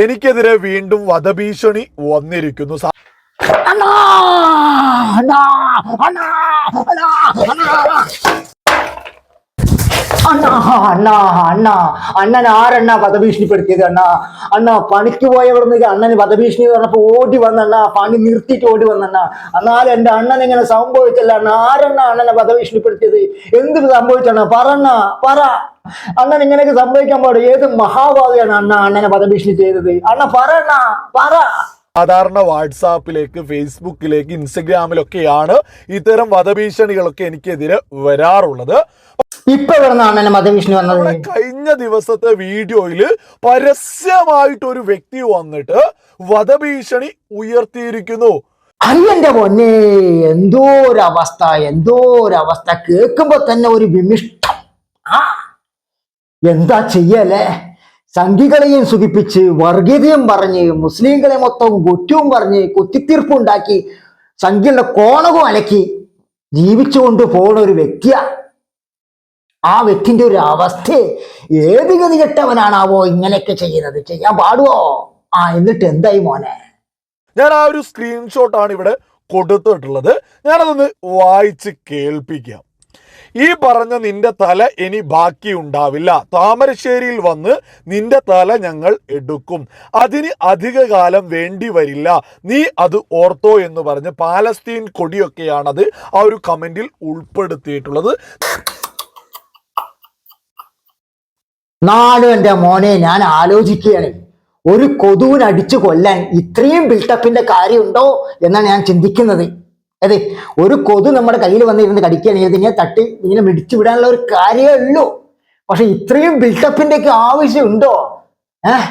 എനിക്കെതിരെ വീണ്ടും വധഭീഷണി വന്നിരിക്കുന്നു. അണ്ണാ അണ്ണാ അണ്ണാ അണ്ണാ. അണ്ണാ അണ്ണാ അണ്ണാ. അണ്ണാ അണ്ണൻ ആരണ്ണ വധഭീഷണിപ്പെടുത്തിയത് അണ്ണാ? അണ്ണാ പണിക്ക് പോയവിടുന്ന് അണ്ണന് വധഭീഷണി പറഞ്ഞപ്പോ ഓടി വന്നണ്ണ പണി നിർത്തിയിട്ട് ഓടി വന്നണ്ണ എന്നാലും എന്റെ അണ്ണൻ ഇങ്ങനെ സംഭവിച്ചല്ല. അണ്ണ ആരണ്ണ അണ്ണനെ വധഭീഷണിപ്പെടുത്തിയത്? എന്ത് സംഭവിച്ചണ്ണ പറണ്ണ പറ അണ്ണൻ ഇങ്ങനെയൊക്കെ സംഭവിക്കാൻ പാടും ഏത് മഹാഭാവിയാണ് അണ്ണ അണ്ണനെ വധഭീഷണി ചെയ്തത്? അണ്ണ പറണ്ണ പറ. സാധാരണ വാട്സാപ്പിലേക്ക് ഫേസ്ബുക്കിലേക്ക് ഇൻസ്റ്റഗ്രാമിലൊക്കെയാണ് ഇത്തരം വധഭീഷണികളൊക്കെ എനിക്കെതിരെ വരാറുള്ളത്. ഇപ്പൊ വധഭീഷണി വന്നത് കഴിഞ്ഞ ദിവസത്തെ വീഡിയോയിൽ പരസ്യമായിട്ട് ഒരു വ്യക്തി വന്നിട്ട് വധഭീഷണി ഉയർത്തിയിരിക്കുന്നു. അയ്യന്റെ പൊന്നെ എന്തോ ഒരു അവസ്ഥ എന്തോ ഒരു അവസ്ഥ കേൾക്കുമ്പോ തന്നെ ഒരു വിമിഷ്ടം. ആ എന്താ ചെയ്യല്ലേ സംഘികളെയും സുഖിപ്പിച്ച് വർഗീയതയും പറഞ്ഞ് മുസ്ലിങ്ങളെ മൊത്തം കുറ്റവും പറഞ്ഞ് കുത്തിത്തീർപ്പുണ്ടാക്കി സംഘികളുടെ കോണവും അലക്കി ജീവിച്ചുകൊണ്ട് പോണ ഒരു വ്യക്തിയാ. ആ വ്യക്തിന്റെ ഒരു അവസ്ഥ ഏത് ഗതി കെട്ടവനാണാവോ ഇങ്ങനെയൊക്കെ ചെയ്യുന്നത്. ചെയ്യാൻ പാടുവോ? ആ എന്നിട്ട് എന്തായി മോനെ? ഞാൻ ആ ഒരു സ്ക്രീൻഷോട്ട് ആണ് ഇവിടെ കൊടുത്തിട്ടുള്ളത്. ഞാനതൊന്ന് വായിച്ച് കേൾപ്പിക്കാം. ഈ പറഞ്ഞ നിന്റെ തല ഇനി ബാക്കി ഉണ്ടാവില്ല. താമരശ്ശേരിയിൽ വന്ന് നിന്റെ തല ഞങ്ങൾ എടുക്കും. അതിന് അധിക കാലം വേണ്ടി വരില്ല. നീ അത് ഓർത്തോ എന്ന് പറഞ്ഞ് പാലസ്തീൻ കൊടിയൊക്കെയാണത് ആ ഒരു കമന്റിൽ ഉൾപ്പെടുത്തിയിട്ടുള്ളത്. നാളും എന്റെ മോനെ ഞാൻ ആലോചിക്കുകയാണ്. ഒരു കൊതുവിന് അടിച്ചു കൊല്ലാൻ ഇത്രയും ബിൽട്ടപ്പിന്റെ കാര്യമുണ്ടോ എന്നാണ് ഞാൻ ചിന്തിക്കുന്നത്. അതെ ഒരു കൊതു നമ്മുടെ കയ്യിൽ വന്നിരുന്ന് കടിക്കുകയാണെങ്കിൽ ഇതിനെ തട്ടി ഇങ്ങനെ മിടിച്ചു വിടാനുള്ള ഒരു കാര്യമേ ഉള്ളൂ. പക്ഷെ ഇത്രയും ബിൽട്ടപ്പിന്റെ ഒക്കെ ആവശ്യമുണ്ടോ? ഏഹ്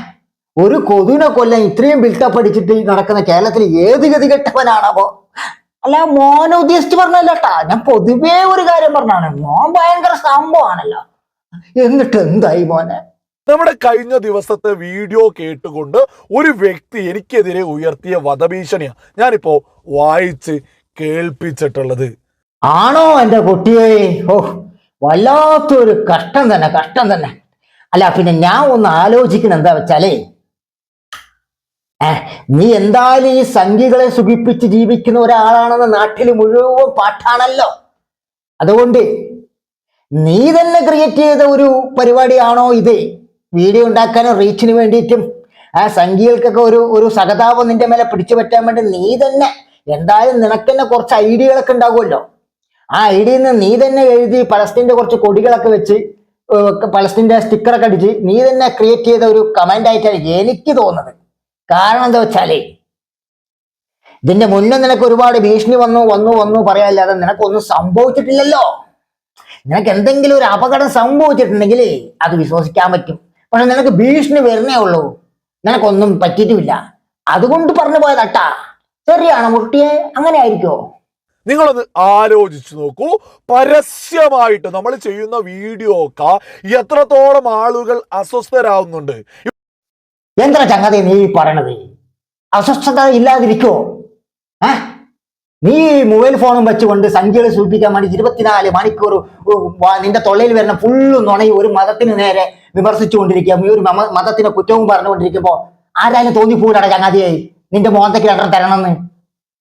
ഒരു കൊതുവിനെ കൊല്ലാൻ ഇത്രയും ബിൽട്ടപ്പ് അടിച്ചിട്ട് നടക്കുന്ന കേരളത്തിൽ ഏത് ഗതി കെട്ടവനാണോ അല്ല മോനെ ഉദ്ദേശിച്ച് പറഞ്ഞല്ലേട്ടാ ഞാൻ പൊതുവേ ഒരു കാര്യം പറഞ്ഞാണ് മോൻ ഭയങ്കര സംഭവമാണല്ലോ. എന്നിട്ട് എന്തായി മോനെ? നമ്മുടെ കഴിഞ്ഞ ദിവസത്തെ വീഡിയോ കേട്ടുകൊണ്ട് ഒരു വ്യക്തി എനിക്കെതിരെ ഉയർത്തിയ വധഭീഷണിയാണ് ഞാനിപ്പോ വായിച്ച് കേൾപ്പിച്ചിട്ടുള്ളത്. ആണോ എന്റെ കുട്ടിയെ? ഓ വല്ലാത്തൊരു കഷ്ടം തന്നെ കഷ്ടം തന്നെ. അല്ല പിന്നെ ഞാൻ ഒന്ന് ആലോചിക്കണം എന്താ വെച്ചാലേ നീ എന്തായാലും ഈ സംഖ്യകളെ സുഖിപ്പിച്ച് ജീവിക്കുന്ന ഒരാളാണെന്ന് നാട്ടിൽ മുഴുവൻ പാട്ടാണല്ലോ. അതുകൊണ്ട് നീ തന്നെ ക്രിയേറ്റ് ചെയ്ത ഒരു പരിപാടിയാണോ ഇത്? വീഡിയോ ഉണ്ടാക്കാനും റീച്ചിന് വേണ്ടിയിട്ടും. ആ സംഖ്യകൾക്കൊക്കെ ഒരു ഒരു സഹതാപം നിന്റെ മേലെ പിടിച്ചു പറ്റാൻ വേണ്ടി നീ തന്നെ എന്തായാലും നിനക്ക് തന്നെ കുറച്ച് ഐഡിയകളൊക്കെ ഉണ്ടാകുമല്ലോ. ആ ഐഡിയയിൽ നിന്ന് നീ തന്നെ എഴുതി പലസ്തീന്റെ കുറച്ച് കൊടികളൊക്കെ വെച്ച് പലസ്തീന്റെ സ്റ്റിക്കറൊക്കെ അടിച്ച് നീ തന്നെ ക്രിയേറ്റ് ചെയ്ത ഒരു കമന്റ് ആയിട്ടാണ് എനിക്ക് തോന്നുന്നത്. കാരണം എന്താ വെച്ചാലേ ഇതിന്റെ മുന്നേ നിനക്ക് ഒരുപാട് ഭീഷണി വന്നു വന്നു വന്നു പറയാനില്ലാതെ നിനക്കൊന്നും സംഭവിച്ചിട്ടില്ലല്ലോ. നിനക്ക് എന്തെങ്കിലും ഒരു അപകടം സംഭവിച്ചിട്ടുണ്ടെങ്കിൽ അത് വിശ്വസിക്കാൻ പറ്റും. പക്ഷെ നിനക്ക് ഭീഷണി വരുന്നേ ഉള്ളൂ. നിനക്കൊന്നും പറ്റിയിട്ടുമില്ല. അതുകൊണ്ട് പറഞ്ഞു പോയതട്ടാ ശരിയാണോ മുട്ടിയെ അങ്ങനെ ആയിരിക്കോ? നിങ്ങളൊന്ന് ആലോചിച്ചു നോക്കൂ. പരസ്യമായിട്ട് നമ്മൾ ചെയ്യുന്ന വീഡിയോ ഒക്കെ എത്രത്തോളം ആളുകൾ അസ്വസ്ഥരാകുന്നുണ്ട് എന്താ ചങ്ങതി നീ പറയണത്? അസ്വസ്ഥത ഇല്ലാതിരിക്കോ? ഏ? നീ മൊബൈൽ ഫോണും വെച്ചുകൊണ്ട് സംഖ്യകൾ സൂചിപ്പിക്കാൻ വേണ്ടി ഇരുപത്തിനാല് മണിക്കൂർ നിന്റെ തൊള്ളയിൽ വരുന്ന ഫുള്ള് നുണയും ഒരു മതത്തിന് നേരെ വിമർശിച്ചുകൊണ്ടിരിക്കുക ഈ ഒരു മത- മതത്തിന്റെ കുറ്റവും പറഞ്ഞുകൊണ്ടിരിക്കുമ്പോ ആരായാലും തോന്നിപ്പോടാ ചങ്ങാതിയായി നിന്റെ മോന്തയ്ക്ക് രണ്ടെണ്ണം തരണമെന്ന്.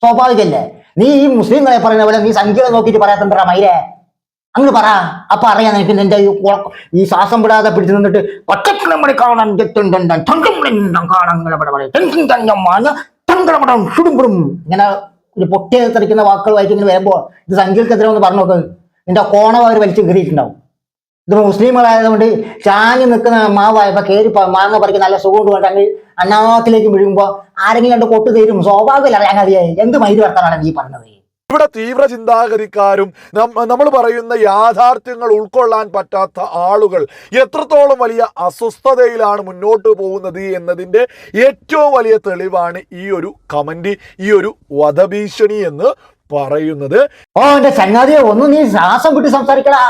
സ്വാഭാവികല്ലേ? നീ ഈ മുസ്ലിങ്ങളെ പറയുന്ന പോലെ നീ സംഖ്യകൾ നോക്കിയിട്ട് പറയാത്തണ്ടാ മൈരേ? അങ്ങ് പറ. അപ്പൊ അറിയാം നിനക്ക് നിന്റെ ഈ ശ്വാസം വിടാതെ പിടിച്ചു നിന്നിട്ട് പച്ചക്കിളമ്പടി കാണാൻ കാണാൻ ഇങ്ങനെ ഒരു പൊട്ടി തെറിക്കുന്ന വാക്കുകൾ വായിച്ച് ഇങ്ങനെ വരുമ്പോൾ ഇത് സംഖ്യക്കെതിരെ ഒന്ന് പറഞ്ഞു നോക്ക്. നിന്റെ കോണം അവർ വലിച്ചു കീറിയിട്ടുണ്ടാവും. ഇത് മുസ്ലിങ്ങളായതുകൊണ്ട് ചാഞ്ഞു നിൽക്കുന്ന മാവായപ്പോ കയറി മാങ്ങ പറിക്കുന്ന നല്ല സുഖം കൊണ്ട് അങ്ങ് അന്നാത്തിലേക്ക് വീഴുമ്പോ ആരെങ്കിലും കണ്ട് കൊട്ടു തരും സ്വാഭാവികമല്ല മതിയായി എന്ത് മൈര് വർത്താനാണ് നീ പറഞ്ഞത്? ഇവിടെ തീവ്ര ചിന്താഗതിക്കാരും നമ്മൾ പറയുന്ന യാഥാർത്ഥ്യങ്ങൾ ഉൾക്കൊള്ളാൻ പറ്റാത്ത ആളുകൾ എത്രത്തോളം വലിയ അസ്വസ്ഥതയിലാണ് മുന്നോട്ട് പോകുന്നത് എന്നതിന്റെ ഏറ്റവും വലിയ തെളിവാണ് ഈ ഒരു കമന്റ് ഈ ഒരു വധഭീഷണി എന്ന് പറയുന്നത്. ഓ ഒന്ന് നീ ശ്വാസം വിട്ട് സംസാരിക്കടാ.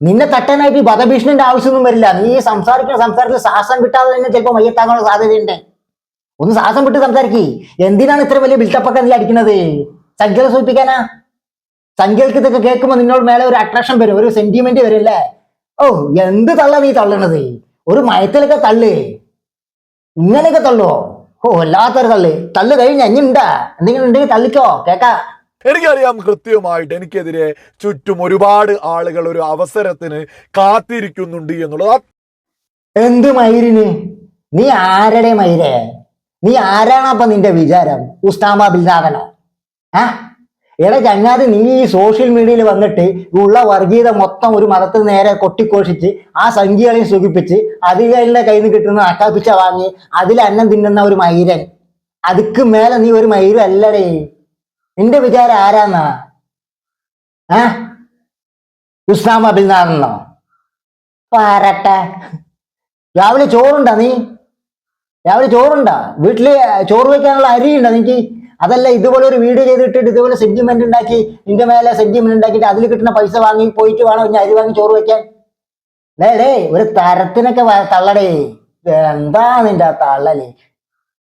നിന്നെ തട്ടാനായിട്ട് ഈ വധഭീഷണിന്റെ ആവശ്യമൊന്നും വരില്ല. നീ സംസാരിക്കുന്ന സംസാരത്തിൽ ശ്വാസം വിട്ടാതെ തന്നെ ചിലപ്പോൾ മയ്യത്താകാനുള്ള സാധ്യതയുണ്ട്. ഒന്ന് ശ്വാസം വിട്ട് സംസാരിക്കേ. എന്തിനാണ് ഇത്ര വലിയ ബിൽട്ടപ്പൊക്കെ നീ അടിക്കുന്നത്? സംഖ്യകൾ സൂചിപ്പിക്കാനാ? സംഖ്യകൾക്ക് ഇതൊക്കെ കേൾക്കുമ്പോൾ നിന്നോട് മേലെ ഒരു അട്രാക്ഷൻ വരും ഒരു സെന്റിമെന്റ് വരും അല്ലേ? ഓ എന്ത് തള്ള നീ തള്ളണത്? ഒരു മയത്തിലൊക്കെ തള്ള്. ഇങ്ങനെയൊക്കെ തള്ളുവോ ഓ വല്ലാത്തൊരു തള്ളു. തള്ളു കഴിഞ്ഞ അഞ്ഞുണ്ടാ എന്തെങ്കിലും ഉണ്ടെങ്കിൽ തള്ളിക്കോ കേക്കാ. എനിക്കറിയാം കൃത്യമായിട്ട് എനിക്കെതിരെ ചുറ്റും ഒരുപാട് ആളുകൾ ഒരു അവസരത്തിന് കാത്തിരിക്കുന്നുണ്ട് എന്നുള്ളത്. എന്ത് മയിരിന് നീ ആരുടെ മയിരേ നീ ആരാണപ്പൊ നിന്റെ വിചാരം? ഉസ്താമ ബിൽനാഥനോ ആ? എടാ ചങ്ങാതി നീ ഈ സോഷ്യൽ മീഡിയയിൽ വന്നിട്ട് ഉള്ള വർഗീയത മൊത്തം ഒരു മതത്തിൽ നേരെ കൊട്ടിക്കോഷിച്ച് ആ സംഖ്യകളെയും സുഖിപ്പിച്ച് അധികാരികളുടെ കയ്യിൽ നിന്ന് കിട്ടുന്ന അക്കാപ്പിച്ച വാങ്ങി അതിൽ അന്നം തിന്നുന്ന ഒരു മൈരൻ. അതുക്ക് മേലെ നീ ഒരു മയിരും അല്ലടേ. നിന്റെ വിചാരം ആരാന്നാ? ആ? ഉസ്താമ ബിൽനാഥനോ പാരട്ടെ രാവിലെ ചോറുണ്ടാ നീ? രാവിലെ ചോറുണ്ടാ? വീട്ടിൽ ചോറ് വയ്ക്കാനുള്ള അരിയുണ്ടോ നിനക്ക്? അതല്ല ഇതുപോലെ ഒരു വീഡിയോ ചെയ്തിട്ടിട്ട് ഇതുപോലെ സെന്റിമെന്റ് ഉണ്ടാക്കി നിന്റെ മേലെ സെന്റിമെന്റ് ഉണ്ടാക്കിയിട്ട് അതിൽ കിട്ടുന്ന പൈസ വാങ്ങി പോയിട്ട് വേണോ ഇനി അരി വാങ്ങി ചോറ് വെക്കാൻ? ഡേ ഡേ ഒരു തരത്തിനൊക്കെ തള്ളടേ. എന്താ നിന്റെ തള്ളൽ?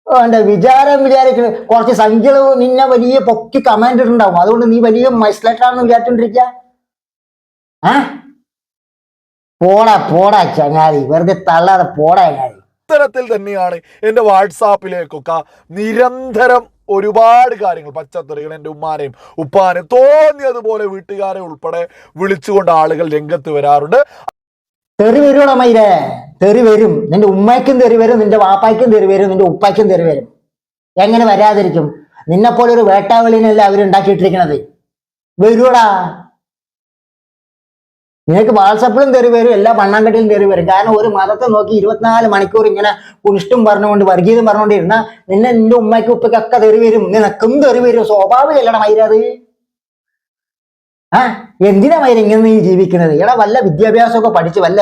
എന്റെ വിചാരം വിചാരിക്കുന്നത് കുറച്ച് സംഖ്യകൾ നിന്നെ വലിയ പൊക്കി കമാൻഡ് ഉണ്ടാവും അതുകൊണ്ട് നീ വലിയ മൈസ്ലേറ്ററാണെന്ന് വിചാരിച്ചോണ്ടിരിക്ക. ആ? പോടാ പോടാ ചങ്ങാതി. വെറുതെ തള്ളാതെ പോടാ ചങ്ങാതി. ഇത്തരത്തിൽ തന്നെയാണ് എന്റെ വാട്സാപ്പിലേക്കൊക്കെ നിരന്തരം ഒരുപാട് കാര്യങ്ങൾ പച്ചത്തറികൾ എന്റെ ഉമ്മാനെയും ഉപ്പാനെയും തോന്നിയതുപോലെ വീട്ടുകാരെ ഉൾപ്പെടെ വിളിച്ചുകൊണ്ട് ആളുകൾ രംഗത്ത് വരാറുണ്ട്. തെറി വരുവാണ് മൈരേ? തെറി വരും. നിന്റെ ഉമ്മയ്ക്കും തെറി വരും നിന്റെ വാപ്പായ്ക്കും തെറി വരും നിന്റെ ഉപ്പായ്ക്കും തെറി വരും. എങ്ങനെ വരാതിരിക്കും? നിന്നെപ്പോലൊരു വേട്ടാവളിനല്ല അവരുണ്ടാക്കിയിട്ടിരിക്കണത് വരുവാടാ? നിനക്ക് വാട്സപ്പിലും തെറി വരും എല്ലാ പണ്ണാങ്കട്ടിലും തെറി വരും. കാരണം ഒരു മതത്തെ നോക്കി ഇരുപത്തിനാല് മണിക്കൂർ ഇങ്ങനെ കുണിഷ്ടം പറഞ്ഞുകൊണ്ട് വർഗീയതും പറഞ്ഞുകൊണ്ടിരുന്ന നിന്നെ നിന്റെ ഉമ്മയ്ക്കും ഉപ്പയ്ക്കൊക്കെ തെറി വരും. നിനക്കും തെറി വരും. സ്വാഭാവികല്ലട മൈരത് ആ എന്തിനാ മൈര ഇങ്ങനെ നീ ജീവിക്കുന്നത്? എടാ വല്ല വിദ്യാഭ്യാസമൊക്കെ പഠിച്ച് വല്ല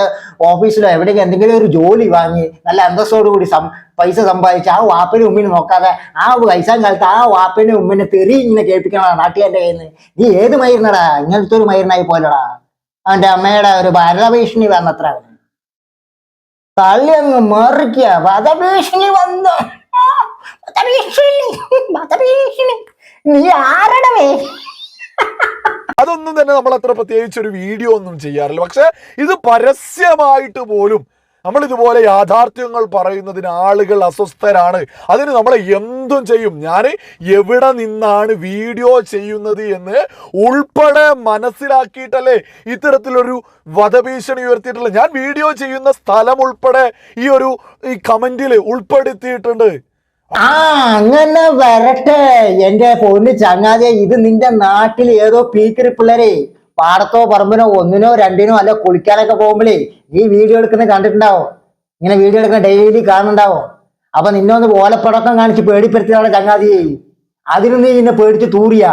ഓഫീസിലോ എവിടെയെങ്കിലും എന്തെങ്കിലും ഒരു ജോലി വാങ്ങി നല്ല അന്തസ്സോടു കൂടി സം പൈസ സമ്പാദിച്ച് ആ വാപ്പനും ഉമ്മിനും നോക്കാതെ ആ പൈസാൻ കാലത്ത് ആ വാപ്പനും ഉമ്മിനെ തെറി ഇങ്ങനെ കേൾപ്പിക്കണ നാട്ടുകാരുടെ കയ്യിൽ നിന്ന് നീ ഏത് മയിരുന്നടാ ഇങ്ങനത്തെ ഒരു മയിരുന്നായി പോലടാ അവന്റെ അമ്മയുടെ ഒരു ഭാരതഭീഷണി വന്നത്ര തള്ളി അങ്ങ് വധഭീഷണി വന്നു. വധഭീഷണി വധഭീഷണി നീ ആരണമേ അതൊന്നും തന്നെ നമ്മൾ അത്ര പ്രത്യേകിച്ച് ഒരു വീഡിയോ ഒന്നും ചെയ്യാറില്ല. പക്ഷെ ഇത് പരസ്യമായിട്ട് പോലും നമ്മൾ ഇതുപോലെ യാഥാർത്ഥ്യങ്ങൾ പറയുന്നതിന് ആളുകൾ അസ്വസ്ഥരാണ്. അതിന് നമ്മൾ എന്തും ചെയ്യും. ഞാൻ എവിടെ നിന്നാണ് വീഡിയോ ചെയ്യുന്നത് എന്ന് ഉൾപ്പെടെ മനസ്സിലാക്കിയിട്ടല്ലേ ഇത്തരത്തിലൊരു വധഭീഷണി ഉയർത്തിയിട്ടുള്ളത്. ഞാൻ വീഡിയോ ചെയ്യുന്ന സ്ഥലം ഉൾപ്പെടെ ഈ ഒരു ഈ കമന്റിൽ ഉൾപ്പെടുത്തിയിട്ടുണ്ട്. ആ അങ്ങനെ വരട്ടെ. എന്റെ പൊന്ന് ചങ്ങാതെ ഇത് നിന്റെ നാട്ടിൽ ഏതോ പീക്കറി പിള്ളേരെ പാടത്തോ പറമ്പിനോ ഒന്നിനോ രണ്ടിനോ അല്ല കുളിക്കാനൊക്കെ പോകുമ്പോഴേ ഈ വീഡിയോ എടുക്കുന്നത് കണ്ടിട്ടുണ്ടാവോ? ഇങ്ങനെ വീഡിയോ എടുക്കുന്ന ഡെയിലി കാണുന്നുണ്ടാവും? അപ്പൊ നിന്നെ ഒന്ന് ഓലപ്പടക്കം കാണിച്ച് പേടിപ്പെടുത്തിയാണ് ചങ്ങാതിയെ. അതിന് നീ നിന്നെ പേടിച്ച് തൂറിയ.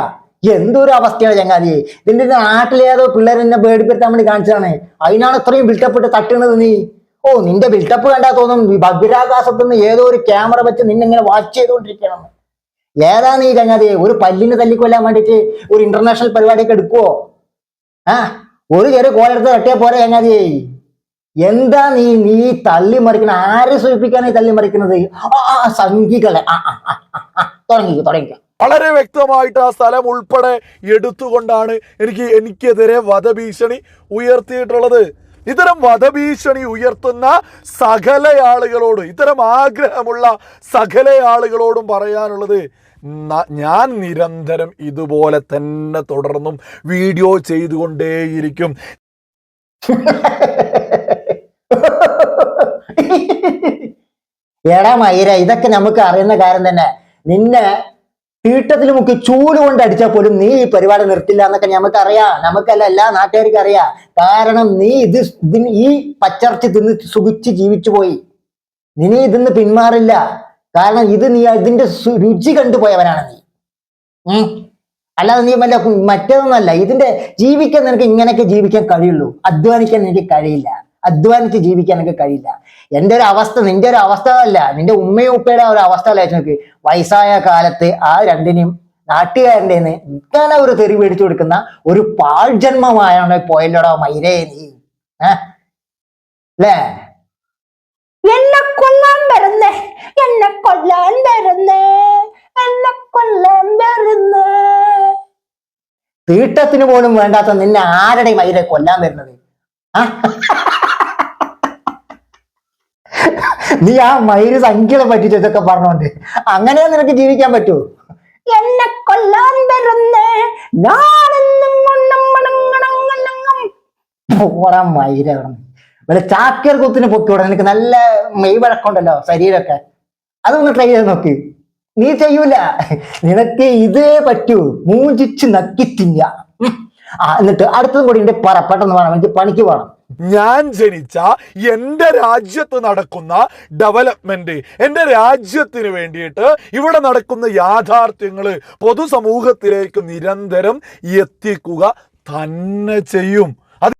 എന്തൊരു അവസ്ഥയാണ് ചങ്ങാതിയെ. ഇതിന്റെ നാട്ടിലേതോ പിള്ളേർ എന്നെ പേടിപ്പെടുത്താൻ വേണ്ടി കാണിച്ചതാണ്. അതിനാണ് ഇത്രയും ബിൽട്ടപ്പ് ഇട്ട് തട്ടുന്നത് നീ. ഓ നിന്റെ ബിൽട്ടപ്പ് കണ്ടാ തോന്നും ഈ ബഹിരാകാശത്ത് നിന്ന് ഏതോ ഒരു ക്യാമറ വെച്ച് നിന്നെ ഇങ്ങനെ വാച്ച് ചെയ്തുകൊണ്ടിരിക്കണം ഏതാണ് നീ ചങ്ങാതി ഒരു പല്ലിന് തല്ലിക്കൊല്ലാൻ വേണ്ടിട്ട് ഒരു ഇന്റർനാഷണൽ പരിപാടിയൊക്കെ എടുക്കുവോ? ആ ഒരു ചെറിയ കോലെടുത്ത് തട്ടിയാ പോരെ ചങ്ങാതി എന്താ നീ നീ തള്ളി മറിക്കണ ആരെ സൂചിപ്പിക്കാനാ ഈ തള്ളി മറിക്കുന്നത് ആ സംഘികളെ ആ ആ വളരെ വ്യക്തമായിട്ട് ആ സ്ഥലം ഉൾപ്പെടെ എടുത്തുകൊണ്ടാണ് എനിക്ക് എനിക്കെതിരെ വധഭീഷണി ഉയർത്തിയിട്ടുള്ളത്. ഇത്തരം വധഭീഷണി ഉയർത്തുന്ന സകല ആളുകളോട് ഇത്തരം ആഗ്രഹമുള്ള സകല ആളുകളോടും പറയാനുള്ളത് ഞാൻ നിരന്തരം ഇതുപോലെ തന്നെ തുടർന്നും വീഡിയോ ചെയ്തുകൊണ്ടേയിരിക്കും. എടാ മൈര ഇതൊക്കെ നമുക്ക് അറിയുന്ന കാര്യം തന്നെ. നിന്നെ തീട്ടത്തിൽ മുക്കി ചൂട് കൊണ്ട് അടിച്ചാൽ പോലും നീ ഈ പരിപാടി നിർത്തില്ല എന്നൊക്കെ നമുക്കറിയാം നമുക്കല്ല എല്ലാ നാട്ടുകാർക്കും അറിയാം. കാരണം നീ ഇത് ഇതിന് ഈ പച്ചർച്ചി തിന്ന് സുഖിച്ച് ജീവിച്ചു പോയി. നീ ഇതിന്ന് പിന്മാറില്ല. കാരണം ഇത് നീ ഇതിന്റെ സു- രുചി കണ്ടുപോയവനാണ് നീ. അല്ലാതെ നീ വല്ല മറ്റേതൊന്നല്ല ഇതിന്റെ ജീവിക്കാൻ നിനക്ക് ഇങ്ങനെയൊക്കെ ജീവിക്കാൻ കഴിയുള്ളൂ. അധ്വാനിക്കാൻ എനിക്ക് കഴിയില്ല. അധ്വാനിച്ച് ജീവിക്കാൻ എനിക്ക് കഴിയില്ല. എന്റെ ഒരു അവസ്ഥ നിന്റെ ഒരു അവസ്ഥ അല്ല നിന്റെ ഉമ്മയും ഉപ്പയുടെ ഒരു അവസ്ഥ അല്ല? നോക്ക്. വയസ്സായ കാലത്ത് ആ രണ്ടിനെയും നാട്ടുകാരന്റെ നിൽക്കാൻ ഒരു തെറി മേടിച്ചു കൊടുക്കുന്ന ഒരു പാഴ്ജന്മമായാണ് പോയല്ലോടോ മൈരേ നീ. ഏ? അല്ലേ? എന്നെ കൊല്ലാൻ വരുന്നേ. എന്നെ കൊല്ലാൻ വരുന്നേ. എന്നെ കൊല്ലാൻ വരുന്നേ. തീട്ടത്തിന് പോലും വേണ്ടാത്ത നിന്നെ ആരുടെ മൈരെ കൊല്ലാൻ വരുന്നത്? ആ? നീ ആ മയിര് സംഖ്യകളെ പറ്റി ഇതൊക്കെ പറഞ്ഞോണ്ട്. അങ്ങനെ നിനക്ക് ജീവിക്കാൻ പറ്റൂ. എന്നെ കൊല്ലാൻ വരുന്നേ ഞാനെന്നും. പോടാ മയിര വല്ല ചാക്കിയർ കുത്തിന് പൊക്കിവിടെ നിനക്ക് നല്ല മെയ് വഴക്കമുണ്ടല്ലോ ശരീരമൊക്കെ. അതൊന്ന് ട്രൈ ചെയ്ത് നോക്ക്. നീ ചെയ്യൂല. നിനക്ക് ഇതേ പറ്റൂ. മൂഞ്ചിച്ച് നക്കി തിന്ന. ആ എന്നിട്ട് അടുത്തതും കൂടി എന്റെ പറ. പെട്ടെന്ന് വേണം. എനിക്ക് പണിക്ക് പോകണം ഞാൻ ജനിച്ച എന്റെ രാജ്യത്ത് നടക്കുന്ന ഡെവലപ്മെന്റ് എന്റെ രാജ്യത്തിന് വേണ്ടിയിട്ട് ഇവിടെ നടക്കുന്ന യാഥാർത്ഥ്യങ്ങൾ പൊതുസമൂഹത്തിലേക്ക് നിരന്തരം എത്തിക്കുക തന്നെ ചെയ്യും. അത്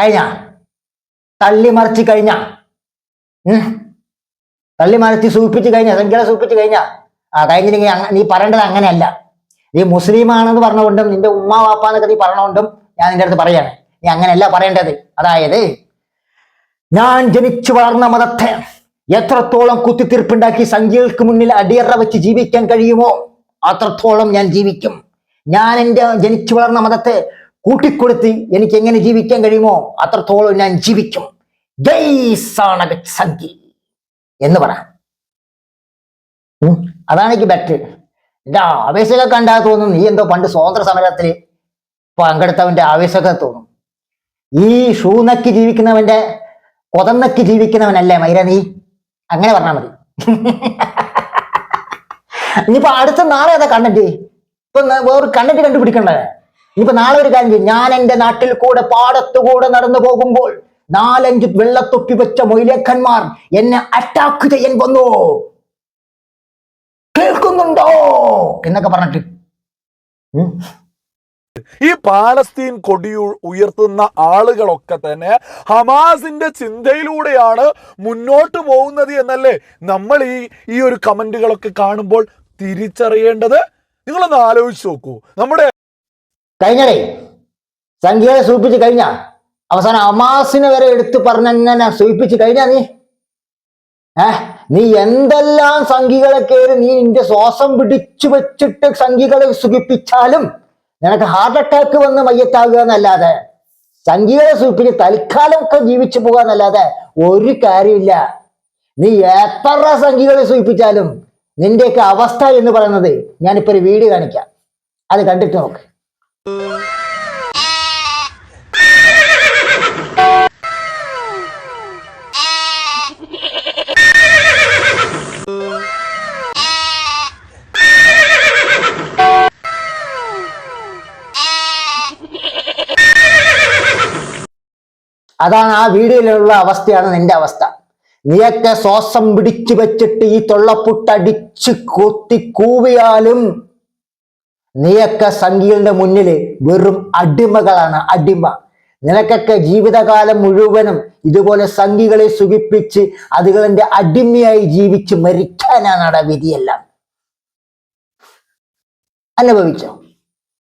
കഴിഞ്ഞ. തള്ളി മറിച്ച് കഴിഞ്ഞ. തള്ളി മറിച്ച് സൂപ്പിച്ച് കഴിഞ്ഞ. സംഖ്യ സൂപ്പിച്ച് കഴിഞ്ഞ. ആ കഴിഞ്ഞില്ലെങ്കിൽ നീ പറയേണ്ടത് അങ്ങനെയല്ല. നീ മുസ്ലിം ആണെന്ന് പറഞ്ഞുകൊണ്ടും നിന്റെ ഉമ്മ വാപ്പ എന്നൊക്കെ നീ പറഞ്ഞുകൊണ്ടും ഞാൻ നിന്റെ അടുത്ത് പറയാണ്. നീ അങ്ങനെയല്ല പറയേണ്ടത്. അതായത് ഞാൻ ജനിച്ചു വളർന്ന മതത്തെ എത്രത്തോളം കുത്തിത്തീർപ്പുണ്ടാക്കി സംഖ്യകൾക്ക് മുന്നിൽ അടിയറ വെച്ച് ജീവിക്കാൻ കഴിയുമോ അത്രത്തോളം ഞാൻ ജീവിക്കും. ഞാൻ എന്റെ ജനിച്ചു വളർന്ന മതത്തെ കൂട്ടിക്കൊടുത്ത് എനിക്ക് എങ്ങനെ ജീവിക്കാൻ കഴിയുമോ അത്രത്തോളം ഞാൻ ജീവിക്കും. എന്ന് പറ. അതാണ് എനിക്ക് ബെറ്റർ എന്റെ ആവേശമൊക്കെ കണ്ടാൽ തോന്നും നീ എന്തോ പണ്ട് സ്വാതന്ത്ര്യ സമരത്തിൽ പങ്കെടുത്തവന്റെ ആവേശമൊക്കെ തോന്നും. ഈ ഷൂ നക്കി ജീവിക്കുന്നവന്റെ കൊതന്നക്കി ജീവിക്കുന്നവനല്ലേ മൈര നീ? അങ്ങനെ പറഞ്ഞാൽ മതി. ഇനിയിപ്പോ അടുത്ത നാളെ അതാ കണ്ടന്റ് ഇപ്പൊ വേറെ കണ്ടന്റ് കണ്ടുപിടിക്കണ്ടേ? ഇനിയിപ്പോ നാളെ ഒരു കാര്യം ചെയ്യും. ഞാൻ എന്റെ നാട്ടിൽ കൂടെ പാടത്തു കൂടെ നടന്നു പോകുമ്പോൾ നാലഞ്ച് വെള്ളത്തൊപ്പി വെച്ച മൊയിലേഖന്മാർ എന്നെ അറ്റാക്ക് ചെയ്യാൻ വന്നു. കേൾക്കുന്നുണ്ടോ? എന്നൊക്കെ പറഞ്ഞിട്ട്. ഈ പാലസ്തീൻ കൊടി ഉയർത്തുന്ന ആളുകളൊക്കെ തന്നെ ഹമാസിന്റെ ചിന്തയിലൂടെയാണ് മുന്നോട്ട് പോകുന്നത് എന്നല്ലേ നമ്മൾ ഈ ഈ ഒരു കമന്റുകളൊക്കെ കാണുമ്പോൾ തിരിച്ചറിയേണ്ടത്? നിങ്ങളൊന്ന് ആലോചിച്ച് നോക്കൂ. നമ്മുടെ കഴിഞ്ഞടേ. സംഖ്യയെ സൂപ്പിച്ച് കഴിഞ്ഞ. അവസാനം ഹമാസിനെ വരെ എടുത്തു പറഞ്ഞങ്ങനെ സൂപ്പിച്ച് കഴിഞ്ഞാ നീ. ഏഹ് നീ എന്തെല്ലാം സംഖ്യകളെ കയറി നീ നിന്റെ ശ്വാസം പിടിച്ചു വെച്ചിട്ട് സംഖ്യകളെ സുഖിപ്പിച്ചാലും നിനക്ക് ഹാർട്ട് അറ്റാക്ക് വന്ന് മയ്യത്താകുക എന്നല്ലാതെ സംഗീത സൂപ്പിന് തൽക്കാലം ഒക്കെ ജീവിച്ചു പോകുക എന്നല്ലാതെ ഒരു കാര്യമില്ല. നീ എത്ര സംഖ്യകളെ സൂചിപ്പിച്ചാലും നിന്റെയൊക്കെ അവസ്ഥ എന്ന് പറയുന്നത് ഞാനിപ്പോ ഒരു വീഡിയോ കാണിക്കാം. അത് കണ്ടിട്ട് നോക്ക്. അതാണ് ആ വീഡിയോയിലുള്ള അവസ്ഥയാണ് നിന്റെ അവസ്ഥ. നീയൊക്കെ ശ്വാസം പിടിച്ചു വെച്ചിട്ട് ഈ തൊള്ളപ്പുട്ടടിച്ച് കൊത്തി കൂവിയാലും നീയൊക്കെ സംഖ്യകളുടെ മുന്നിൽ വെറും അടിമകളാണ്. അടിമ. നിനക്കൊക്കെ ജീവിതകാലം മുഴുവനും ഇതുപോലെ സംഖ്യകളെ സുഖിപ്പിച്ച് അതുകളെ അടിമയായി ജീവിച്ച് മരിക്കാനാണ് വിധിയെല്ലാം. അനുഭവിച്ചോ?